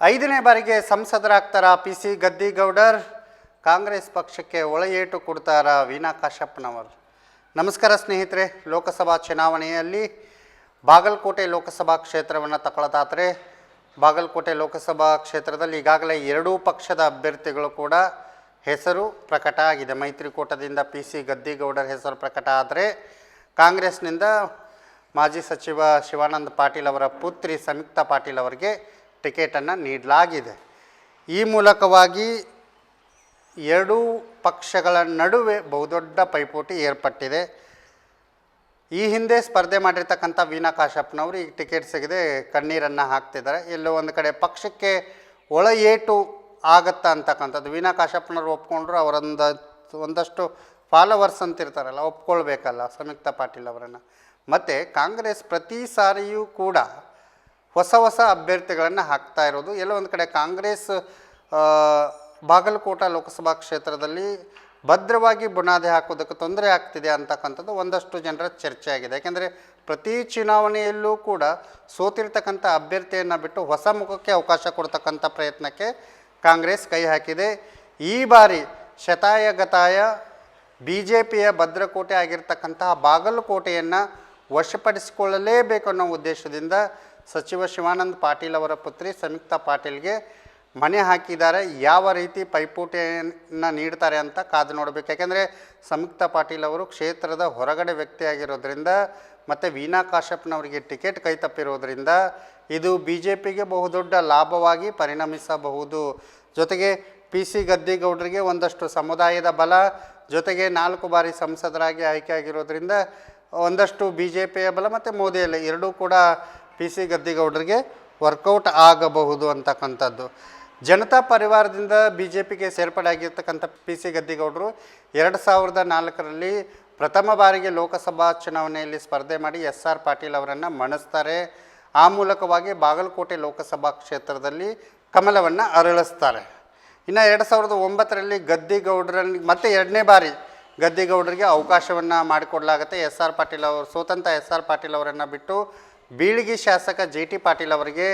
ಐದನೇ ಬಾರಿಗೆ ಸಂಸದರಾಗ್ತಾರ ಪಿ ಸಿ ಗದ್ದಿಗೌಡರ್. ಕಾಂಗ್ರೆಸ್ ಪಕ್ಷಕ್ಕೆ ಒಳ ಏಟು ಕೊಡ್ತಾರ ವೀಣಾ ಕಾಶಪ್ಪನವರು ನಮಸ್ಕಾರ ಸ್ನೇಹಿತರೆ, ಲೋಕಸಭಾ ಚುನಾವಣೆಯಲ್ಲಿ ಬಾಗಲಕೋಟೆ ಲೋಕಸಭಾ ಕ್ಷೇತ್ರವನ್ನು ತಗೊಳ್ಳೋದಾದರೆ ಬಾಗಲಕೋಟೆ ಲೋಕಸಭಾ ಕ್ಷೇತ್ರದಲ್ಲಿ ಈಗಾಗಲೇ ಎರಡೂ ಪಕ್ಷದ ಅಭ್ಯರ್ಥಿಗಳು ಕೂಡ ಹೆಸರು ಪ್ರಕಟ ಆಗಿದೆ. ಮೈತ್ರಿಕೂಟದಿಂದ ಪಿ ಸಿ ಗದ್ದಿಗೌಡರ ಹೆಸರು ಪ್ರಕಟ ಆದರೆ, ಕಾಂಗ್ರೆಸ್ನಿಂದ ಮಾಜಿ ಸಚಿವ ಶಿವಾನಂದ ಪಾಟೀಲ್ ಅವರ ಪುತ್ರಿ ಸಂಯುಕ್ತಾ ಪಾಟೀಲ್ ಅವರಿಗೆ ಟಿಕೆಟನ್ನು ನೀಡಲಾಗಿದೆ. ಈ ಮೂಲಕವಾಗಿ ಎರಡೂ ಪಕ್ಷಗಳ ನಡುವೆ ಬಹುದೊಡ್ಡ ಪೈಪೋಟಿ ಏರ್ಪಟ್ಟಿದೆ. ಈ ಹಿಂದೆ ಸ್ಪರ್ಧೆ ಮಾಡಿರ್ತಕ್ಕಂಥ ವೀಣಾ ಕಾಶಪ್ಪನವರು ಈಗ ಟಿಕೆಟ್ ಸಿಗದೆ ಕಣ್ಣೀರನ್ನು ಹಾಕ್ತಿದ್ದಾರೆ. ಎಲ್ಲೋ ಒಂದು ಕಡೆ ಪಕ್ಷಕ್ಕೆ ಒಳ ಏಟು ಆಗುತ್ತಾ ಅಂತಕ್ಕಂಥದ್ದು. ವೀಣಾ ಕಾಶಪ್ಪನವ್ರು ಒಪ್ಕೊಂಡ್ರು, ಅವರೊಂದ ಒಂದಷ್ಟು ಫಾಲೋವರ್ಸ್ ಅಂತ ಇರ್ತಾರಲ್ಲ ಒಪ್ಕೊಳ್ಬೇಕಲ್ಲ ಸಂಯುಕ್ತ ಪಾಟೀಲ್ ಅವರನ್ನು. ಮತ್ತು ಕಾಂಗ್ರೆಸ್ ಪ್ರತಿ ಸಾರಿಯೂ ಕೂಡ ಹೊಸ ಹೊಸ ಅಭ್ಯರ್ಥಿಗಳನ್ನು ಹಾಕ್ತಾ ಇರೋದು. ಎಲ್ಲೋ ಒಂದು ಕಡೆ ಕಾಂಗ್ರೆಸ್ ಬಾಗಲಕೋಟ ಲೋಕಸಭಾ ಕ್ಷೇತ್ರದಲ್ಲಿ ಭದ್ರವಾಗಿ ಬುನಾದಿ ಹಾಕೋದಕ್ಕೆ ತೊಂದರೆ ಆಗ್ತಿದೆ ಅಂತಕ್ಕಂಥದ್ದು ಒಂದಷ್ಟು ಜನರ ಚರ್ಚೆ ಆಗಿದೆ ಯಾಕೆಂದರೆ ಪ್ರತಿ ಚುನಾವಣೆಯಲ್ಲೂ ಕೂಡ ಸೋತಿರ್ತಕ್ಕಂಥ ಅಭ್ಯರ್ಥಿಯನ್ನು ಬಿಟ್ಟು ಹೊಸ ಮುಖಕ್ಕೆ ಅವಕಾಶ ಕೊಡ್ತಕ್ಕಂಥ ಪ್ರಯತ್ನಕ್ಕೆ ಕಾಂಗ್ರೆಸ್ ಕೈ ಹಾಕಿದೆ. ಈ ಬಾರಿ ಶತಾಯಗತಾಯ ಬಿ ಜೆ ಪಿಯ ಭದ್ರಕೋಟೆ ಆಗಿರ್ತಕ್ಕಂತಹ ಬಾಗಲಕೋಟೆಯನ್ನು ವಶಪಡಿಸಿಕೊಳ್ಳಲೇಬೇಕು ಅನ್ನೋ ಉದ್ದೇಶದಿಂದ ಸಚಿವ ಶಿವಾನಂದ ಪಾಟೀಲ್ ಅವರ ಪುತ್ರಿ ಸಂಯುಕ್ತಾ ಪಾಟೀಲ್ಗೆ ಮನೆ ಹಾಕಿದ್ದಾರೆ. ಯಾವ ರೀತಿ ಪೈಪೋಟಿಯನ್ನು ನೀಡ್ತಾರೆ ಅಂತ ಕಾದು ನೋಡಬೇಕು. ಯಾಕೆಂದರೆ ಸಂಯುಕ್ತಾ ಪಾಟೀಲ್ ಅವರು ಕ್ಷೇತ್ರದ ಹೊರಗಡೆ ವ್ಯಕ್ತಿಯಾಗಿರೋದ್ರಿಂದ ಮತ್ತು ವೀಣಾ ಕಾಶ್ಯಪ್ನವರಿಗೆ ಟಿಕೆಟ್ ಕೈ ತಪ್ಪಿರೋದ್ರಿಂದ ಇದು ಬಿ ಜೆ ಪಿಗೆ ಬಹುದೊಡ್ಡ ಲಾಭವಾಗಿ ಪರಿಣಮಿಸಬಹುದು. ಜೊತೆಗೆ ಪಿ ಸಿ ಗದ್ದಿಗೌಡರಿಗೆ ಒಂದಷ್ಟು ಸಮುದಾಯದ ಬಲ, ಜೊತೆಗೆ ನಾಲ್ಕು ಬಾರಿ ಸಂಸದರಾಗಿ ಆಯ್ಕೆ ಆಗಿರೋದ್ರಿಂದ ಒಂದಷ್ಟು ಬಿ ಜೆ ಪಿಯ ಬಲ ಮತ್ತು ಮೋದಿಯಲ್ಲಿ ಎರಡೂ ಕೂಡ ಪಿ ಸಿ ಗದ್ದಿಗೌಡರಿಗೆ ವರ್ಕೌಟ್ ಆಗಬಹುದು ಅಂತಕ್ಕಂಥದ್ದು. ಜನತಾ ಪರಿವಾರದಿಂದ ಬಿ ಜೆ ಪಿಗೆ ಸೇರ್ಪಡೆ ಆಗಿರ್ತಕ್ಕಂಥ ಪಿ ಸಿ ಗದ್ದಿಗೌಡರು ಎರಡು ಸಾವಿರದ ನಾಲ್ಕರಲ್ಲಿ ಪ್ರಥಮ ಬಾರಿಗೆ ಲೋಕಸಭಾ ಚುನಾವಣೆಯಲ್ಲಿ ಸ್ಪರ್ಧೆ ಮಾಡಿ ಎಸ್ ಆರ್ ಪಾಟೀಲ್ ಅವರನ್ನು ಮಣಿಸ್ತಾರೆ. ಆ ಮೂಲಕವಾಗಿ ಬಾಗಲಕೋಟೆ ಲೋಕಸಭಾ ಕ್ಷೇತ್ರದಲ್ಲಿ ಕಮಲವನ್ನು ಅರಳಿಸ್ತಾರೆ. ಇನ್ನು ಎರಡು ಸಾವಿರದ ಒಂಬತ್ತರಲ್ಲಿ ಗದ್ದಿಗೌಡರಲ್ಲಿ ಮತ್ತೆ ಎರಡನೇ ಬಾರಿ ಗದ್ದಿಗೌಡರಿಗೆ ಅವಕಾಶವನ್ನು ಮಾಡಿಕೊಡಲಾಗುತ್ತೆ. ಎಸ್ ಆರ್ ಪಾಟೀಲ್ ಅವರು, ಸ್ವತಂತ್ರ ಎಸ್ ಆರ್ ಪಾಟೀಲ್ ಅವರನ್ನು ಬಿಟ್ಟು ಬೀಳಿಗಿ ಶಾಸಕ ಜೆ ಟಿ ಪಾಟೀಲ್ ಅವರಿಗೆ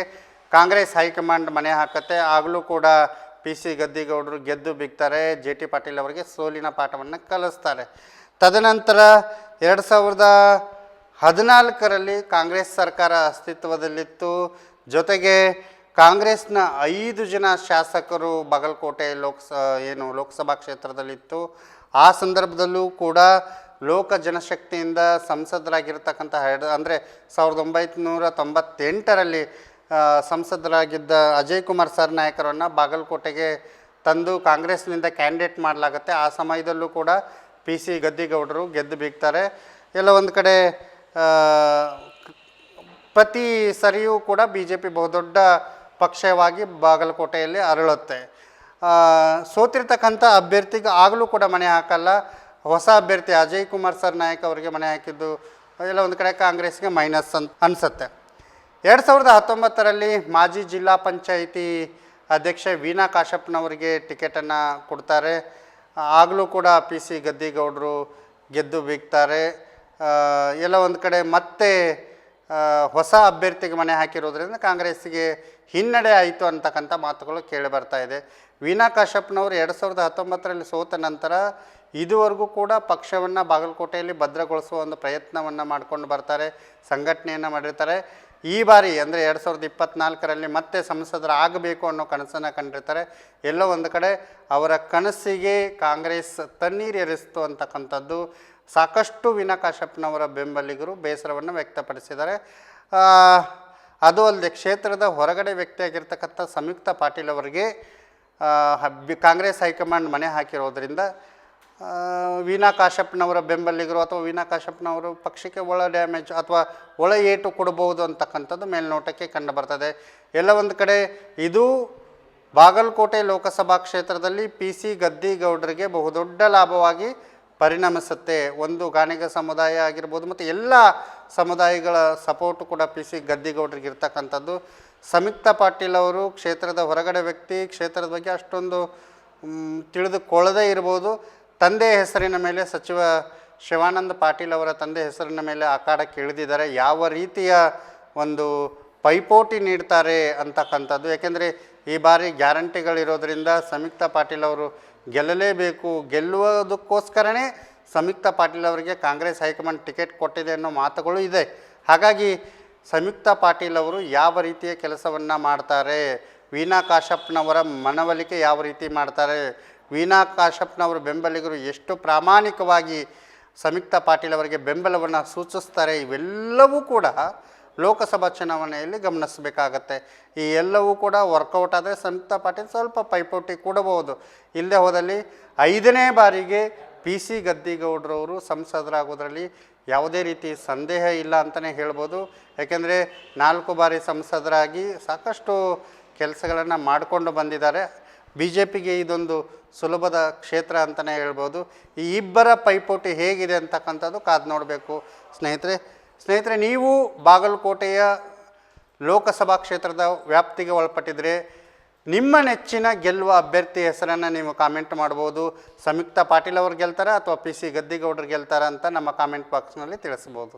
ಕಾಂಗ್ರೆಸ್ ಹೈಕಮಾಂಡ್ ಮನೆ ಹಾಕತ್ತೆ. ಆಗಲೂ ಕೂಡ ಪಿ ಸಿ ಗದ್ದಿಗೌಡರು ಗೆದ್ದು ಬಿಗ್ತಾರೆ. ಜೆ ಟಿ ಪಾಟೀಲ್ ಅವರಿಗೆ ಸೋಲಿನ ಪಾಠವನ್ನು ಕಲಿಸ್ತಾರೆ. ತದನಂತರ ಎರಡು ಸಾವಿರದ ಹದಿನಾಲ್ಕರಲ್ಲಿ ಕಾಂಗ್ರೆಸ್ ಸರ್ಕಾರ ಅಸ್ತಿತ್ವದಲ್ಲಿತ್ತು. ಜೊತೆಗೆ ಕಾಂಗ್ರೆಸ್ನ ಐದು ಜನ ಶಾಸಕರು ಬಾಗಲಕೋಟೆ ಲೋಕಸ, ಏನು ಲೋಕಸಭಾ ಕ್ಷೇತ್ರದಲ್ಲಿತ್ತು. ಆ ಸಂದರ್ಭದಲ್ಲೂ ಕೂಡ ಲೋಕ ಜನಶಕ್ತಿಯಿಂದ ಸಂಸದರಾಗಿರ್ತಕ್ಕಂಥ ಹೆಡ್ ಅಂದರೆ ಸಾವಿರದ ಒಂಬೈನೂರ ತೊಂಬತ್ತೆಂಟರಲ್ಲಿ ಸಂಸದರಾಗಿದ್ದ ಅಜಯ್ ಕುಮಾರ್ ಸರ್ ನಾಯಕರನ್ನು ಬಾಗಲಕೋಟೆಗೆ ತಂದು ಕಾಂಗ್ರೆಸ್ನಿಂದ ಕ್ಯಾಂಡಿಡೇಟ್ ಮಾಡಲಾಗುತ್ತೆ. ಆ ಸಮಯದಲ್ಲೂ ಕೂಡ ಪಿ ಸಿ ಗದ್ದಿಗೌಡರು ಗೆದ್ದು ಬೀಗ್ತಾರೆ. ಎಲ್ಲ ಒಂದು ಕಡೆ ಪ್ರತಿ ಸರಿಯೂ ಕೂಡ ಬಿ ಜೆ ಪಿ ಬಹುದೊಡ್ಡ ಪಕ್ಷವಾಗಿ ಬಾಗಲಕೋಟೆಯಲ್ಲಿ ಅರಳುತ್ತೆ. ಸೋತಿರ್ತಕ್ಕಂಥ ಅಭ್ಯರ್ಥಿಗೆ ಆಗಲೂ ಕೂಡ ಮನೆ ಹಾಕಲ್ಲ. ಹೊಸ ಅಭ್ಯರ್ಥಿ ಅಜಯ್ ಕುಮಾರ್ ಸರ್ ನಾಯಕ್ ಅವರಿಗೆ ಮನೆ ಹಾಕಿದ್ದು, ಎಲ್ಲ ಒಂದು ಕಡೆ ಕಾಂಗ್ರೆಸ್ಗೆ ಮೈನಸ್ ಅಂತ ಅನಿಸುತ್ತೆ. ಎರಡು ಸಾವಿರದ ಹತ್ತೊಂಬತ್ತರಲ್ಲಿ ಮಾಜಿ ಜಿಲ್ಲಾ ಪಂಚಾಯಿತಿ ಅಧ್ಯಕ್ಷೆ ವೀಣಾ ಕಾಶಪ್ಪನವರಿಗೆ ಟಿಕೆಟನ್ನು ಕೊಡ್ತಾರೆ. ಆಗಲೂ ಕೂಡ ಪಿ ಸಿ ಗದ್ದಿಗೌಡರು ಗೆದ್ದು ಬೀಗ್ತಾರೆ. ಎಲ್ಲ ಒಂದು ಕಡೆ ಮತ್ತೆ ಹೊಸ ಅಭ್ಯರ್ಥಿಗೆ ಮನೆ ಹಾಕಿರೋದ್ರಿಂದ ಕಾಂಗ್ರೆಸ್ಗೆ ಹಿನ್ನಡೆ ಆಯಿತು ಅಂತಕ್ಕಂಥ ಮಾತುಗಳು ಕೇಳಿ ಬರ್ತಾ ಇದೆ. ವೀಣಾ ಕಾಶಪ್ಪನವರು ಎರಡು ಸಾವಿರದ ಹತ್ತೊಂಬತ್ತರಲ್ಲಿ ಸೋತ ನಂತರ ಇದುವರೆಗೂ ಕೂಡ ಪಕ್ಷವನ್ನು ಬಾಗಲಕೋಟೆಯಲ್ಲಿ ಭದ್ರಗೊಳಿಸುವ ಒಂದು ಪ್ರಯತ್ನವನ್ನು ಮಾಡ್ಕೊಂಡು ಬರ್ತಾರೆ, ಸಂಘಟನೆಯನ್ನು ಮಾಡಿರ್ತಾರೆ. ಈ ಬಾರಿ ಅಂದರೆ ಎರಡು ಸಾವಿರದ ಇಪ್ಪತ್ತ್ನಾಲ್ಕರಲ್ಲಿ ಮತ್ತೆ ಸಂಸದರಾಗಬೇಕು ಅನ್ನೋ ಕನಸನ್ನು ಕಂಡಿರ್ತಾರೆ. ಎಲ್ಲೋ ಒಂದು ಕಡೆ ಅವರ ಕನಸಿಗೆ ಕಾಂಗ್ರೆಸ್ ತಣ್ಣೀರು ಎರಿಸ್ತು ಅಂತಕ್ಕಂಥದ್ದು ಸಾಕಷ್ಟು ವಿನಾ ಬೆಂಬಲಿಗರು ಬೇಸರವನ್ನು ವ್ಯಕ್ತಪಡಿಸಿದ್ದಾರೆ. ಅದು ಅಲ್ಲದೆ ಕ್ಷೇತ್ರದ ಹೊರಗಡೆ ವ್ಯಕ್ತಿಯಾಗಿರ್ತಕ್ಕಂಥ ಸಂಯುಕ್ತ ಪಾಟೀಲ್ ಅವರಿಗೆ ಕಾಂಗ್ರೆಸ್ ಹೈಕಮಾಂಡ್ ಮನೆ ಹಾಕಿರೋದ್ರಿಂದ ವೀಣಾ ಕಾಶ್ಯಪ್ನವರ ಬೆಂಬಲಿಗರು ಅಥವಾ ವೀನಾ ಕಾಶ್ಯಪ್ನವರು ಪಕ್ಷಕ್ಕೆ ಒಳ ಡ್ಯಾಮೇಜ್ ಅಥವಾ ಒಳ ಏಟು ಕೊಡಬಹುದು ಅಂತಕ್ಕಂಥದ್ದು ಮೇಲ್ನೋಟಕ್ಕೆ ಕಂಡು ಬರ್ತದೆ. ಎಲ್ಲ ಒಂದು ಕಡೆ ಇದು ಬಾಗಲಕೋಟೆ ಲೋಕಸಭಾ ಕ್ಷೇತ್ರದಲ್ಲಿ ಪಿ ಸಿ ಗದ್ದಿಗೌಡರಿಗೆ ಬಹುದೊಡ್ಡ ಲಾಭವಾಗಿ ಪರಿಣಮಿಸುತ್ತೆ. ಒಂದು ಗಾಣಿಗ ಸಮುದಾಯ ಆಗಿರ್ಬೋದು ಮತ್ತು ಎಲ್ಲ ಸಮುದಾಯಗಳ ಸಪೋರ್ಟು ಕೂಡ ಪಿ ಸಿ ಗದ್ದಿಗೌಡರಿಗೆ ಇರ್ತಕ್ಕಂಥದ್ದು. ಸಂಯುಕ್ತ ಪಾಟೀಲ್ ಅವರು ಕ್ಷೇತ್ರದ ಹೊರಗಡೆ ವ್ಯಕ್ತಿ, ಕ್ಷೇತ್ರದ ಬಗ್ಗೆ ಅಷ್ಟೊಂದು ತಿಳಿದುಕೊಳ್ಳದೇ ಇರ್ಬೋದು. ತಂದೆ ಹೆಸರಿನ ಮೇಲೆ ಸಚಿವ ಶಿವಾನಂದ ಪಾಟೀಲ್ ಅವರ ತಂದೆ ಹೆಸರಿನ ಮೇಲೆ ಅಖಾಡಕ್ಕೆ ಇಳಿದಿದ್ದಾರೆ ಯಾವ ರೀತಿಯ ಒಂದು ಪೈಪೋಟಿ ನೀಡ್ತಾರೆ ಅಂತಕ್ಕಂಥದ್ದು? ಯಾಕೆಂದರೆ ಈ ಬಾರಿ ಗ್ಯಾರಂಟಿಗಳಿರೋದ್ರಿಂದ ಸಂಯುಕ್ತ ಪಾಟೀಲ್ ಅವರು ಗೆಲ್ಲಲೇಬೇಕು. ಗೆಲ್ಲುವುದಕ್ಕೋಸ್ಕರನೇ ಸಂಯುಕ್ತ ಪಾಟೀಲ್ ಅವರಿಗೆ ಕಾಂಗ್ರೆಸ್ ಹೈಕಮಾಂಡ್ ಟಿಕೆಟ್ ಕೊಟ್ಟಿದೆ ಅನ್ನೋ ಮಾತುಗಳು ಇದೆ. ಹಾಗಾಗಿ ಸಂಯುಕ್ತ ಪಾಟೀಲ್ ಅವರು ಯಾವ ರೀತಿಯ ಕೆಲಸವನ್ನು ಮಾಡ್ತಾರೆ? ವೀಣಾ ಕಾಶಪ್ಪನವರ ಮನವೊಲಿಕೆ ಯಾವ ರೀತಿ ಮಾಡ್ತಾರೆ? ವೀಣಾ ಕಾಶಪ್ನವರು ಬೆಂಬಲಿಗರು ಎಷ್ಟು ಪ್ರಾಮಾಣಿಕವಾಗಿ ಸಂಯುಕ್ತ ಪಾಟೀಲ್ ಅವರಿಗೆ ಬೆಂಬಲವನ್ನು ಸೂಚಿಸ್ತಾರೆ, ಇವೆಲ್ಲವೂ ಕೂಡ ಲೋಕಸಭಾ ಚುನಾವಣೆಯಲ್ಲಿ ಗಮನಿಸಬೇಕಾಗತ್ತೆ. ಈ ಎಲ್ಲವೂ ಕೂಡ ವರ್ಕೌಟ್ ಆದರೆ ಸಂಯುಕ್ತ ಪಾಟೀಲ್ ಸ್ವಲ್ಪ ಪೈಪೋಟಿ ಕೂಡಬಹುದು. ಇಲ್ಲದೆ ಹೋದಲ್ಲಿ ಐದನೇ ಬಾರಿಗೆ ಪಿ ಸಿ ಗದ್ದಿಗೌಡರವರು ಸಂಸದರಾಗೋದ್ರಲ್ಲಿ ಯಾವುದೇ ರೀತಿ ಸಂದೇಹ ಇಲ್ಲ ಅಂತಲೇ ಹೇಳ್ಬೋದು. ಯಾಕೆಂದರೆ ನಾಲ್ಕು ಬಾರಿ ಸಂಸದರಾಗಿ ಸಾಕಷ್ಟು ಕೆಲಸಗಳನ್ನು ಮಾಡಿಕೊಂಡು ಬಂದಿದ್ದಾರೆ. ಬಿ ಜೆ ಪಿಗೆ ಇದೊಂದು ಸುಲಭದ ಕ್ಷೇತ್ರ ಅಂತಲೇ ಹೇಳ್ಬೋದು. ಈ ಇಬ್ಬರ ಪೈಪೋಟಿ ಹೇಗಿದೆ ಅಂತಕ್ಕಂಥದ್ದು ಕಾದು ನೋಡಬೇಕು. ಸ್ನೇಹಿತರೆ ಸ್ನೇಹಿತರೆ, ನೀವು ಬಾಗಲಕೋಟೆಯ ಲೋಕಸಭಾ ಕ್ಷೇತ್ರದ ವ್ಯಾಪ್ತಿಗೆ ಒಳಪಟ್ಟಿದ್ರೆ ನಿಮ್ಮ ನೆಚ್ಚಿನ ಗೆಲ್ಲುವ ಅಭ್ಯರ್ಥಿ ಹೆಸರನ್ನು ನೀವು ಕಾಮೆಂಟ್ ಮಾಡ್ಬೋದು. ಸಂಯುಕ್ತ ಪಾಟೀಲ್ ಅವ್ರು ಗೆಲ್ತಾರ ಅಥವಾ ಪಿ ಸಿ ಗದ್ದಿಗೌಡರು ಗೆಲ್ತಾರ ಅಂತ ನಮ್ಮ ಕಾಮೆಂಟ್ ಬಾಕ್ಸ್ನಲ್ಲಿ ತಿಳಿಸ್ಬೋದು.